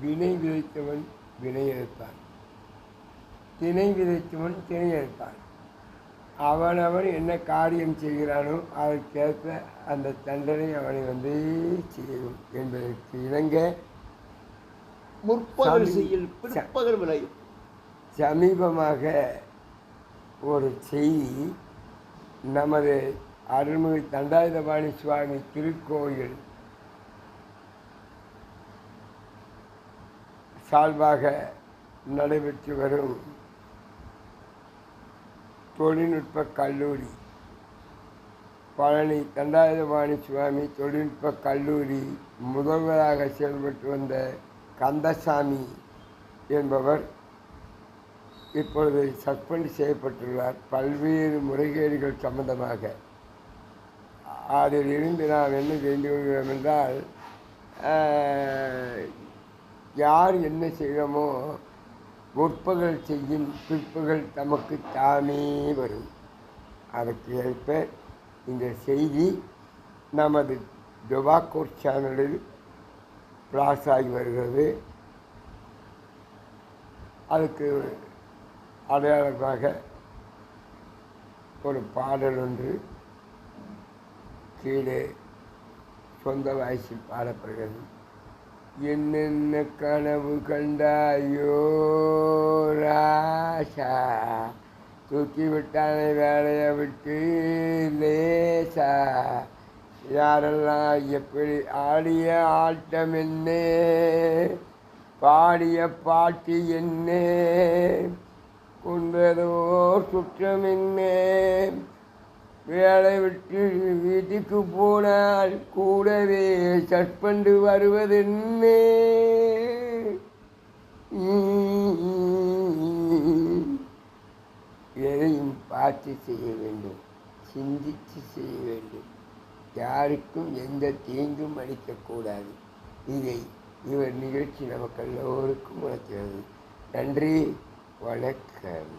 வினை விதைத்தவன் வினை எடுப்பான் திணை விதைத்தவன் திணை எடுப்பான் அவனவன் என்ன காரியம் செய்கிறானோ அதற்கேற்ப அந்த தண்டனை அவனை வந்து செய்யும் என்பதற்கு இணங்க முற்பகல். செய்யில் பிற்பகல் விளையும் சமீபமாக ஒரு செய்தி நமது அருள்மிகு தண்டாயுதபாணி சுவாமி திருக்கோயில் சார்பாக நடைபெற்று வரும் தொழில்நுட்ப கல்லூரி. பழனி தண்டாயுதபாணி சுவாமி தொழில்நுட்ப கல்லூரி முதல்வராக செயல்பட்டு வந்த கந்தசாமி என்பவர் இப்பொழுது சஸ்பெண்ட் செய்யப்பட்டுள்ளார். பல்வேறு முறைகேடுகள் சம்பந்தமாக. அதில் இருந்து நாம் என்ன செய்து கொள்கிறோம் என்றால் யார் என்ன செய்வோமோ முற்பகல் செய்யும் பிற்பகல் தமக்கு தாமே வரும். அதற்கு ஏற்ப இந்த செய்தி நமது டொபாக்கோர் சேனலில் பிளாஸ் ஆகி வருகிறது. அதுக்கு அடையாளமாக ஒரு பாடல் ஒன்று கீழே சொந்த வாய்ஸில் பாடப்படுகிறது. என்னென்ன கனவு கண்டாயோ ராசா தூக்கி விட்டானே வேலையை விட்டு லேசா. யாரெல்லாம் எப்படி ஆடிய ஆட்டம் என்ன? பாடிய பாட்டு என்ன? கொண்டதோ சுற்றம் என்ன? வேலை விட்டு வீட்டுக்கு போனால் கூடவே சஸ்பெண்டு வருவதென்ன? எதையும் பார்த்து செய்ய வேண்டும் சிந்தித்து செய்ய வேண்டும். யாருக்கும் எந்த தீங்கும் அளிக்கக்கூடாது இதை இவர் நிகழ்ச்சி நமக்கு எல்லோருக்கும் உணர்த்துகிறது. நன்றி வணக்கம்.